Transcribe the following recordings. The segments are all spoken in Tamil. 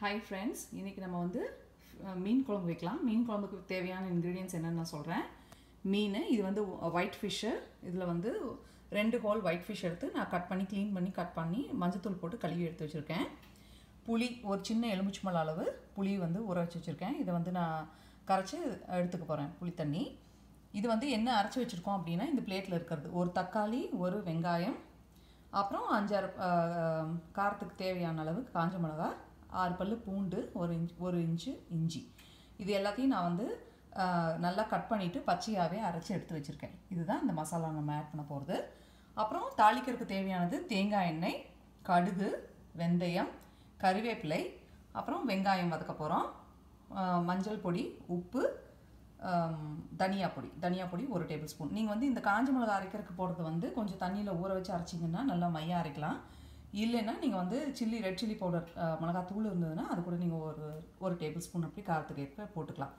ஹாய் ஃப்ரெண்ட்ஸ் இன்றைக்கி நம்ம வந்து மீன் குழம்பு வைக்கலாம். மீன் குழம்புக்கு தேவையான இன்க்ரீடியன்ஸ் என்னென்னு நான் சொல்கிறேன் மீன் இது வந்து ஒயிட் ஃபிஷ்ஷு இதில் வந்து ரெண்டு ஹோல் ஒயிட் ஃபிஷ் எடுத்து நான் கட் பண்ணி க்ளீன் பண்ணி கட் பண்ணி மஞ்சத்தூள் போட்டு கழுவி எடுத்து வச்சுருக்கேன். புளி ஒரு சின்ன எலுமிச்சம்பழ அளவு புளி வந்து ஊற வச்சு வச்சுருக்கேன். இதை வந்து நான் கரைச்சி எடுத்துக்க போகிறேன் புளி தண்ணி. இது வந்து என்ன அரைச்சி வச்சுருக்கோம் அப்படின்னா இந்த பிளேட்டில் இருக்கிறது. ஒரு தக்காளி ஒரு வெங்காயம் அப்புறம் அஞ்சாறு காரத்துக்கு தேவையான அளவு காஞ்ச மிளகா ஆறு பல்லு பூண்டு ஒரு இன்ச் ஒரு இன்ச்சு இஞ்சி. இது எல்லாத்தையும் நான் வந்து நல்லா கட் பண்ணிவிட்டு பச்சையாகவே அரைச்சி எடுத்து வச்சுருக்கேன். இதுதான் இந்த மசாலா நம்ம ஆட் பண்ண போகிறது அப்புறம் தாளிக்கிறதுக்கு தேவையானது தேங்காய் எண்ணெய் கடுகு வெந்தயம் கறிவேப்பிலை அப்புறம் வெங்காயம் வதக்க போகிறோம் மஞ்சள் பொடி உப்பு தனியா பொடி. தனியா பொடி ஒரு டேபிள் ஸ்பூன். நீங்கள் வந்து இந்த காஞ்ச மிளகா அரைக்கிறதுக்கு போடுறது வந்து கொஞ்சம் தண்ணியில் ஊற வச்சு அரைச்சிங்கன்னா நல்லா மையாக அரைக்கலாம். இல்லைன்னா நீங்கள் வந்து சில்லி ரெட் சில்லி பவுடர் மிளகாத்தூள் இருந்ததுன்னா அது கூட நீங்கள் ஒரு ஒரு டேபிள் ஸ்பூன் அப்படி காரத்துக்கு ஏற்ப போட்டுக்கலாம்.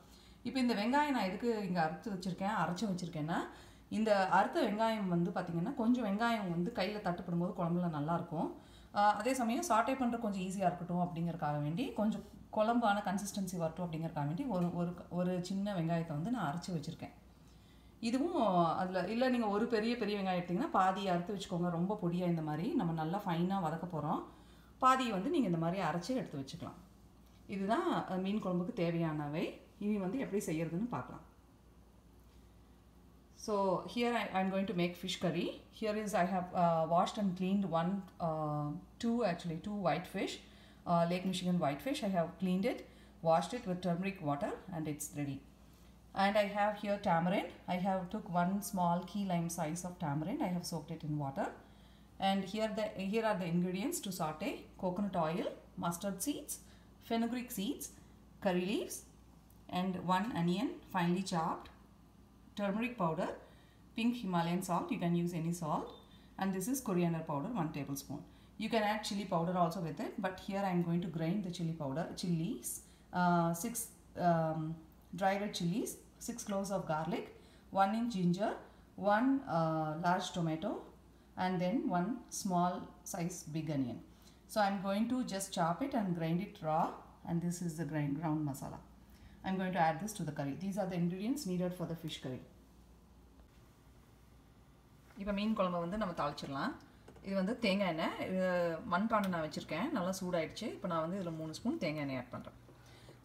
இப்போ இந்த வெங்காயம் நான் எதுக்கு இங்கே அரைச்சி வச்சுருக்கேன் அரைச்சி வச்சுருக்கேன்னா இந்த அறுத்த வெங்காயம் வந்து பார்த்திங்கன்னா கொஞ்சம் வெங்காயம் வந்து கையில் தட்டுப்படும் போது குழம்புல நல்லாயிருக்கும் அதே சமயம் சாட்டை பண்ணுற கொஞ்சம் ஈஸியாக இருக்கட்டும் அப்படிங்கிறக்காக வேண்டி கொஞ்சம் குழம்பான கன்சிஸ்டன்சி வரட்டும் அப்படிங்கிறக்காக வேண்டி ஒரு ஒரு ஒரு சின்ன வெங்காயத்தை வந்து நான் அரைச்சி வச்சுருக்கேன். இதுவும் அதில் இல்லை நீங்கள் ஒரு பெரிய பெரிய வெங்காயம் எடுத்திங்கன்னா பாதி அறுத்து வச்சுக்கோங்க ரொம்ப பொடியாக இந்த மாதிரி நம்ம நல்லா ஃபைனாக வதக்க போகிறோம் பாதியை வந்து நீங்கள் இந்த மாதிரி அரைச்சி எடுத்து வச்சுக்கலாம் இதுதான் மீன் குழம்புக்கு தேவையானவை இனி வந்து எப்படி செய்கிறதுன்னு பார்க்கலாம் so here I I'm going to make fish curry here is I have washed and cleaned one two actually two white fish lake Michigan white fish I have cleaned it washed it with turmeric water and it's ready And I have here tamarind. I have took one small key lime size of tamarind. I have soaked it in water. And here the here are the ingredients to saute: coconut oil, mustard seeds, fenugreek seeds, curry leaves, and one onion finely chopped, turmeric powder, pink Himalayan salt, you can use any salt, and this is coriander powder, 1 tablespoon. You can add chili powder also with it, but here I am going to grind the chili powder, chilies, uh, 6 um, dry red chilies, 6 cloves of garlic, 1 inch ginger, 1 uh, large tomato, and then 1 small size big onion. So I am going to just chop it and grind it raw, and this is the grind ground masala. I'm going to add this to the curry. These are the ingredients needed for the fish curry. இப்போ மீன் குழம்பு வந்து நம்ம தாளிச்சிடலாம் இது வந்து தேங்காய் எண்ணெய் இது மண்பானை நான் வச்சுருக்கேன் நல்லா சூடாயிடுச்சு இப்போ நான் வந்து இதில் மூணு ஸ்பூன் தேங்காய் எண்ணெய் ஆட் பண்ணுறேன்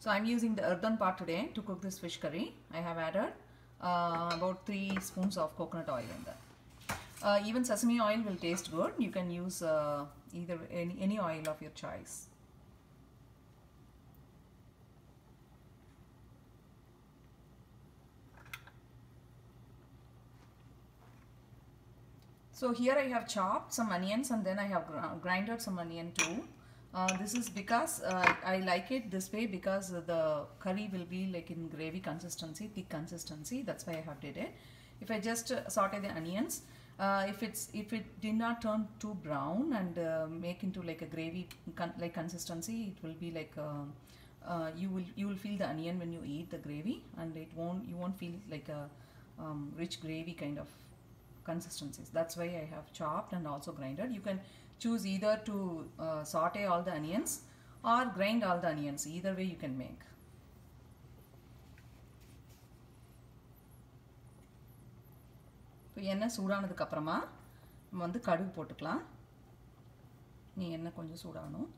So I'm using the earthen pot today to cook this fish curry. I have added uh, about 3 spoons of coconut oil in there. Uh, even sesame oil will taste good. You can use uh, either any, any oil of your choice. So here I have chopped some onions and then I have grinded some onion too. Uh, this is because uh, I like it this way because the curry will be like in gravy consistency, thick consistency. That's why I have did it. If I just uh, saute the onions, uh, if it's if it did not turn too brown and uh, make into like a gravy con- like consistency, it will be like uh, uh, you will you will feel the onion when you eat the gravy and it won't you won't feel like a um, rich gravy kind of consistencies. That's why I have chopped and also grinded. You can choose either to uh, saute all the onions or grind all the onions. Either way you can make. இப்போ எண்ணெய் சூடானதுக்கு அப்புறமா நம்ம வந்து கடுகு போட்டுக்கலாம் நீ எண்ணெய் கொஞ்சம் சூடாகணும்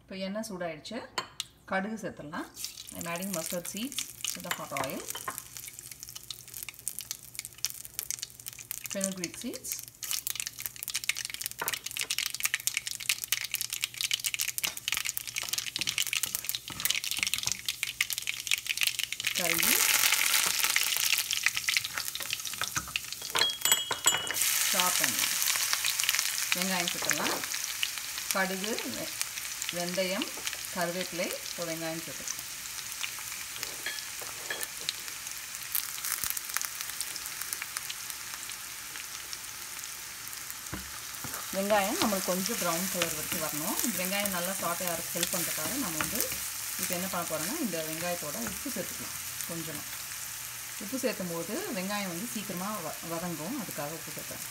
இப்போ எண்ணெய் சூடாயிடுச்சு கடுகு சேர்த்துடலாம் I'm adding mustard seeds to the hot oil fenugreek seeds curry leaves chop onion வெங்காயம் சேர்த்துடலாம் கடுகு வெ- வெந்தயம் கருவேப்பிலை இப்போ வெங்காயம் சேர்த்துக்கலாம் வெங்காயம் நம்மளுக்கு கொஞ்சம் ப்ரௌன் கலர் வரைக்கும் வரணும். வெங்காயம் நல்லா சாட்டையாக அரைச்சி ஹெல்ப் பண்ணுறதுக்காக நம்ம வந்து இப்போ என்ன பண்ண போகிறோன்னா இந்த வெங்காயத்தோட உப்பு சேர்த்துக்கலாம் கொஞ்சமாக உப்பு சேர்க்கும் போது வெங்காயம் வந்து சீக்கிரமாக வ வதங்கும். அதுக்காக உப்பு சேர்த்தேன்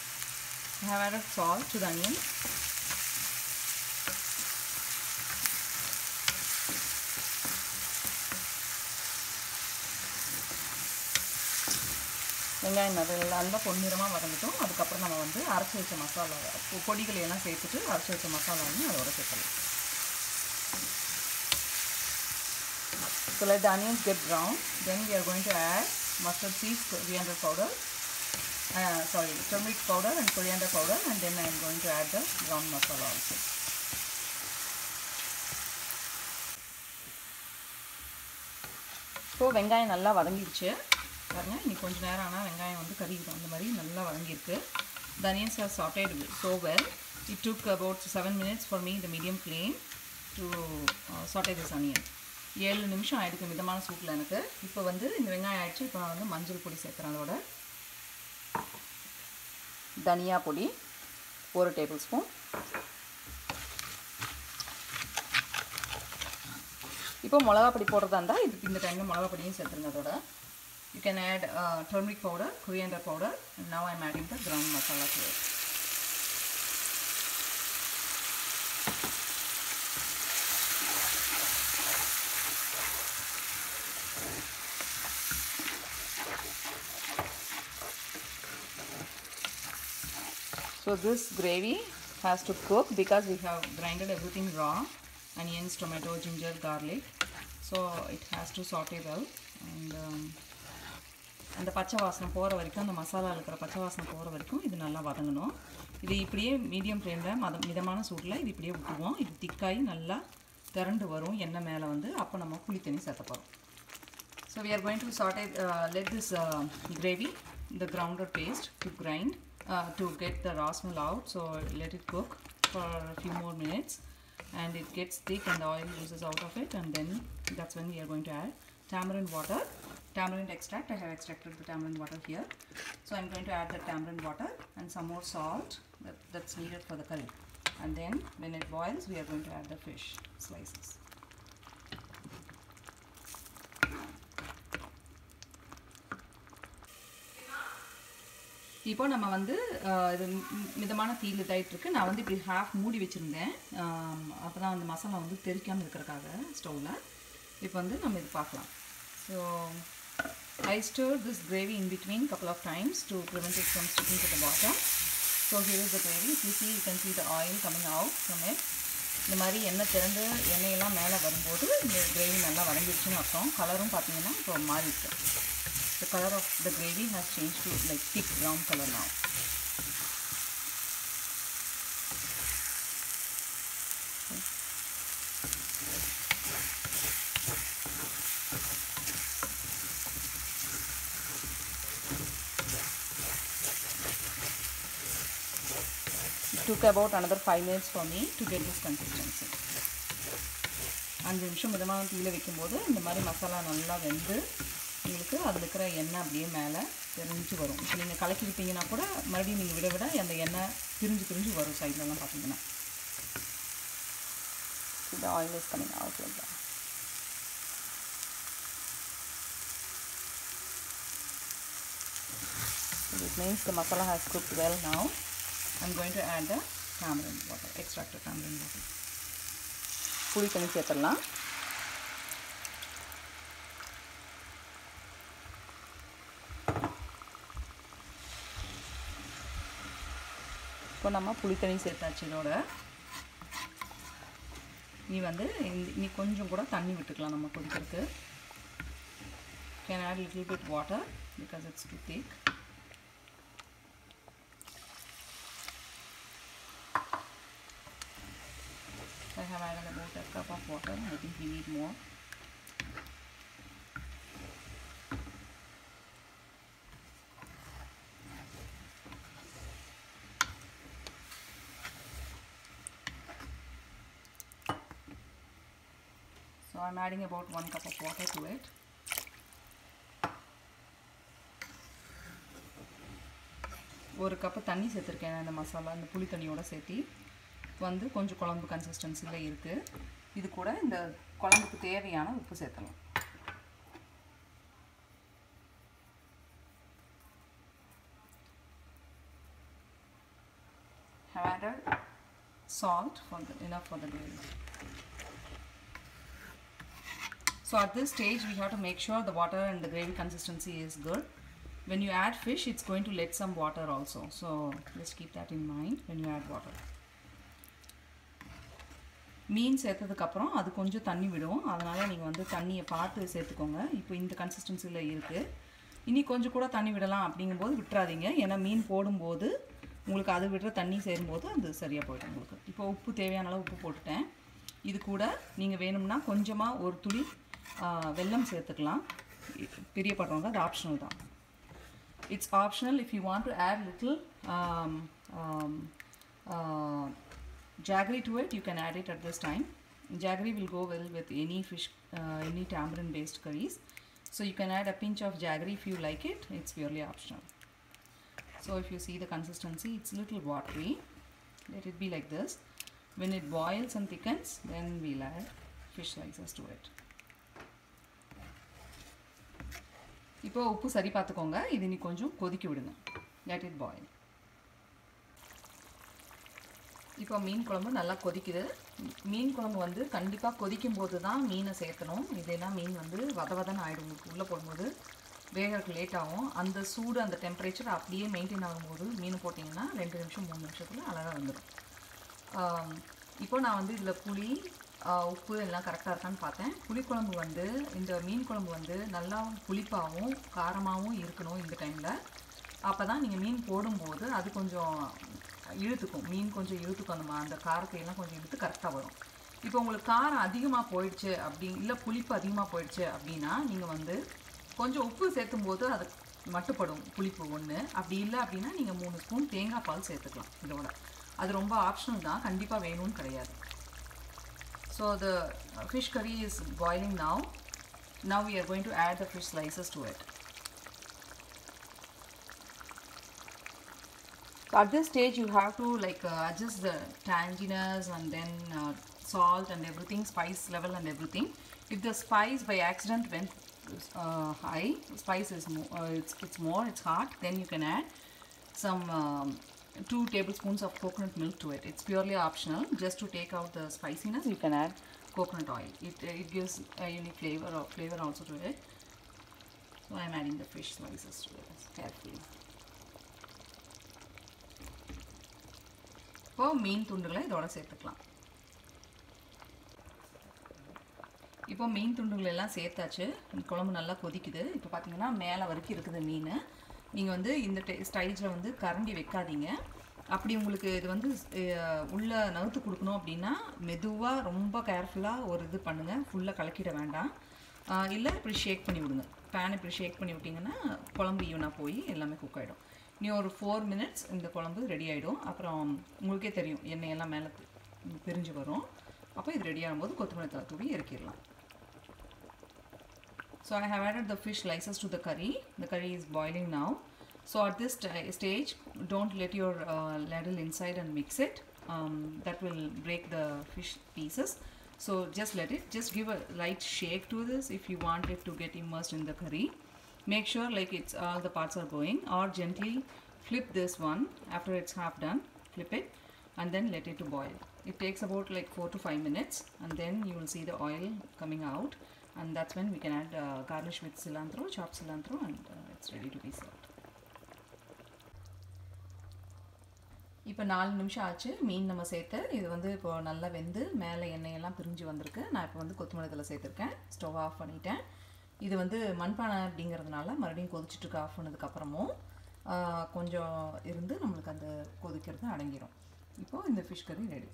ஹேவ் ஆட் சால்ட் டு தனியன் வெங்காயம் நல்லா நல்லா பொன்னிறமாக வதங்கட்டும் அதுக்கப்புறம் நம்ம வந்து அரைச்சி வச்ச மசாலா பொ- பொடிகளை எல்லாம் சேர்த்துட்டு அரைச்சி வச்ச மசாலா வந்து அதோட சேர்க்கலாம் So let the onions get brown. Then we are going to add mustard seeds, coriander powder, uh, sorry, turmeric powder and coriander powder, and then I am going to add the brown masala also. So வெங்காயம் நல்லா வதங்கிடுச்சு பாருங்க இன்னைக்கு கொஞ்சம் நேரம் ஆனால் வெங்காயம் வந்து கறிக்கும் அந்த மாதிரி நல்லா வதங்கியிருக்கு. The onions are sauteed so well. It took about minutes minutes for me medium the medium flame to uh, saute this onion. ஏழு நிமிஷம் ஆகிடுக்கு மிதமான சூட்டில் எனக்கு. இப்போ வந்து இந்த வெங்காயம் ஆகிடுச்சு இப்போ நான் வந்து மஞ்சள் பொடி சேர்க்குறேன் அதோட. தனியா பொடி ஒரு டேபிள் ஸ்பூன் இப்போ மிளகா பொடி போடுறதா இருந்தால் இது இந்த டைமில் மிளகா பொடியும் சேர்த்துருங்க அதோட. You can add uh, turmeric powder, coriander powder. And now I'm adding the ground masala to it. So this gravy has to cook because we have grinded everything raw onions tomato ginger garlic so it has to saute well and um, அந்த பச்சை வாசனை போகிற வரைக்கும் அந்த மசாலா இருக்கிற பச்சை வாசனை போகிற வரைக்கும் இது நல்லா வதங்கணும் இது இப்படியே மீடியம் ஃப்ளேமில் மத மிதமான சூட்டில் இது இப்படியே விட்டுவோம் இது திக்காகி நல்லா திரண்டு வரும் எண்ணெய் மேலே வந்து அப்போ நம்ம புளி தண்ணி சேர்த்த போகிறோம் so we are going to sauté let this gravy the grounder paste to grind to get the the raw smell out so let it cook for a few more minutes and it gets thick and the oil oozes out of it and then that's to add tamarind water. Tamarind extract, I have extracted the tamarind water here. So I'm going to add the tamarind water and some more salt that, that's needed for the curry. And then when it boils, we are going to add the fish slices. இப்போ நம்ம வந்து இது மிதமான தீயில் இதாயிட்டு நான் வந்து இப்படி ஹாஃப் மூடி வச்சுருந்தேன் அப்போ தான் அந்த மசாலா வந்து தெரிக்காமல் இருக்கிறக்காக ஸ்டவ்வில் இப்போ வந்து நம்ம இது பார்க்கலாம் so I stir this gravy in between couple of times to prevent it from sticking to the bottom so here is the gravy if you see you can see the oil coming out from it இந்த மாதிரி எண்ணெய் திறந்து எண்ணெயெல்லாம் மேலே வரும்போது இந்த கிரேவி நல்லா வதங்கிடுச்சுன்னு அர்த்தம் கலரும் பார்த்தீங்கன்னா இப்போ மாறி இருக்கு the color of the gravy has changed to like thick brown color took about another 5 minutes for me to get this consistency. அஞ்சு நிமிஷம் மிதமான தீயில் வைக்கும்போது இந்த மாதிரி மசாலா நல்லா வெந்து உங்களுக்கு அதில் இருக்கிற எண்ணெய் அப்படியே மேலே தெரிஞ்சு வரும் இப்போ நீங்கள் கலக்கி விட்டீங்கன்னா கூட மறுபடியும் நீங்கள் விட விட அந்த எண்ணெய் பிரிஞ்சு பிரிஞ்சு வரும் சைட்லலாம் பார்த்தீங்கன்னா இது ஆயில் யூஸ் கமிங் ஓகே தான் that. So this means the masala has cooked well now. I'm going to add the tamarind water, extracted tamarind water. புளி தண்ணி சேர்த்துடலாம். இப்போ நம்ம புளி தண்ணி சேர்த்தாச்சு இதோட. நீ வந்து நீ கொஞ்சம் கூட தண்ணி விட்டுக்கலாம் நம்ம கொதிக்கிறதுக்கு. Can add little bit water because it's too thick I have added about a cup of water. I think we need more. So I'm adding about one cup of water to it. ஒரு கப்பு தண்ணி சேர்த்துருக்கேன் அந்த மசாலா அந்த புளி தண்ணியோட சேர்த்து வந்து கொஞ்சம் குழம்பு கன்சிஸ்டன்சியில் இருக்குது இது கூட இந்த குழம்புக்கு தேவையான உப்பு சேர்த்தலாம் have added salt for the, enough for the gravy. So at this stage we have to make sure the water and the gravy consistency is good. When you add fish it's going to let some water also. So just keep that in mind when you add water. மீன் சேர்த்ததுக்கப்புறம் அது கொஞ்சம் தண்ணி விடும் அதனால் நீங்கள் வந்து தண்ணியை பார்த்து சேர்த்துக்கோங்க. இப்போ இந்த கன்சிஸ்டன்சியில் இருக்குது இனி கொஞ்சம் கூட தண்ணி விடலாம் அப்படிங்கும்போது விட்டுறாதீங்க. ஏன்னா மீன் போடும்போது உங்களுக்கு அது விடுற தண்ணி சேரும்போது அது சரியாக போயிடும் உங்களுக்கு. இப்போ உப்பு தேவையான அளவு உப்பு போட்டுட்டேன். இது கூட நீங்கள் வேணும்னா கொஞ்சமாக ஒரு துளி வெல்லம் சேர்த்துக்கலாம். பிரியப்படுறவங்க அது ஆப்ஷனல் தான். It's optional if you want to add little jaggery to it you can add it at this time jaggery will go well with any fish uh, any tamarind based curries so you can add a pinch of jaggery if you like it it's purely optional so if you see the consistency it's little watery let it be like this when it boils and thickens then we'll add fish slices to it இப்போ உப்பு சரி பார்த்துக்கோங்க இது நீ கொஞ்சம் கொதிக்க விடுங்க let it boil இப்போ மீன் குழம்பு நல்லா கொதிக்குது. மீன் குழம்பு வந்து கண்டிப்பாக கொதிக்கும் போது தான் மீனை சேர்த்தணும் இல்லைன்னா மீன் வந்து வத வதன்னு ஆகிடும் உங்களுக்கு உள்ளே போடும்போது வேகிறதுக்கு லேட் ஆகும். அந்த சூடு அந்த டெம்பரேச்சர் அப்படியே மெயின்டைன் ஆகும்போது மீன் போட்டிங்கன்னா ரெண்டு நிமிஷம் மூணு நிமிஷத்தில் அழகாக வந்துடும். இப்போ நான் வந்து இதில் புளி உப்பு எல்லாம் கரெக்டாக இருக்கான்னு பார்த்தேன். புளிக்குழம்பு வந்து இந்த மீன் குழம்பு வந்து நல்லா புளிப்பாகவும் காரமாகவும் இருக்கணும் இந்த டைமில் அப்போ தான் நீங்கள் மீன் போடும்போது அது கொஞ்சம் இழுத்துக்கும். மீன் கொஞ்சம் இழுத்துக்கும் அந்த அந்த காரத்தையெல்லாம் கொஞ்சம் இழுத்து கரெக்டாக வரும். இப்போ உங்களுக்கு காரம் அதிகமாக போயிடுச்சு அப்படி இல்லை புளிப்பு அதிகமாக போயிடுச்சு அப்படின்னா நீங்கள் வந்து கொஞ்சம் உப்பு சேர்த்தும் போது அது மட்டுப்படும் புளிப்பு ஒன்று அப்படி இல்லை அப்படின்னா நீங்கள் மூணு ஸ்பூன் தேங்காய் பால் சேர்த்துக்கலாம் இதோட. அது ரொம்ப ஆப்ஷனல் தான் கண்டிப்பாக வேணும்னு கிடையாது. So the fish curry is boiling now now we are going to add the fish slices to it at this stage you have to like uh, adjust the tanginess and then uh, salt and everything spice level and everything. If the spice by accident went uh, high spice is more it's, it's more it's hot then you can add some um, two tablespoons of coconut milk to it. It's purely optional just to take out the spiciness you can add coconut oil. It, it gives a unique flavor or flavor also to it. So i'm adding the fish slices to it. Carefully இப்போ மீன் துண்டுகளை இதோட சேர்த்துக்கலாம். இப்போ மீன் துண்டுகள் எல்லாம் சேர்த்தாச்சு. குழம்பு நல்லா கொதிக்குது. இப்போ பார்த்தீங்கன்னா மேலே வரைக்கும் இருக்குது மீன். நீங்கள் வந்து இந்த ஸ்டைஜில் வந்து கரண்டி வைக்காதீங்க. அப்படி உங்களுக்கு இது வந்து உள்ளே நவுத்து கொடுக்கணும் அப்படின்னா மெதுவாக ரொம்ப கேர்ஃபுல்லாக ஒரு இது பண்ணுங்கள் ஃபுல்லாக கலக்கிட வேண்டாம். இல்லை இப்படி ஷேக் பண்ணி விடுங்க. பேன் இப்படி ஷேக் பண்ணி விட்டிங்கன்னா குழம்பு ஈவனாக போய் எல்லாமே குக் ஆகிடும் நீ ஒரு ஃபோர் மினிட்ஸ் இந்த குழம்பு ரெடி ஆகிடும் அப்புறம் உங்களுக்கே தெரியும் எண்ணெயெல்லாம் மேலே பிரிஞ்சு வரும் அப்போ இது ரெடி ஆகும்போது கொத்தமல்லி தலை தூவி இறக்கிடலாம் So I have added the fish slices to the curry. The curry is boiling now. So at this stage, don't let your uh, ladle inside and mix it. Um, that will break the fish pieces. So just let it, just give a light shake to this if you want it to get immersed in the curry. Make sure like it's all the parts are going or gently flip this one after it's half done, flip it and then let it to boil. It takes about like 4 to 5 minutes and then you will see the oil coming out and that's when we can add uh, garnish with cilantro, chopped cilantro and uh, it's ready to be served. இப்போ நாலு நிமிஷம் ஆச்சு மீன் நம்ம சேர்த்து இது வந்து இப்போது நல்லா வெந்து மேலே எண்ணெயெல்லாம் பிரிஞ்சு வந்திருக்கு நான் இப்போ வந்து கொத்தமல்லி தலை சேர்த்துருக்கேன் ஸ்டவ் ஆஃப் பண்ணிட்டேன் இது வந்து மண்பானை அப்படிங்கிறதுனால மறுபடியும் கொதிச்சுட்டு ஆஃப் பண்ணதுக்கப்புறமும் கொஞ்சம் இருந்து நம்மளுக்கு அந்த கொதிக்கிறது அடங்கிடும் இப்போது இந்த fish curry ready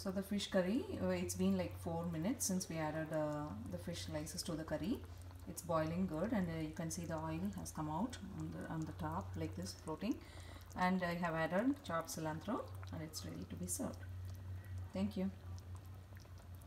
So the fish curry, uh, it's been like 4 minutes since we added uh, the fish slices to the curry. It's boiling good and uh, you can see the oil has come out on the, on the top like this floating. And I have added chopped cilantro and it's ready to be served. Thank you.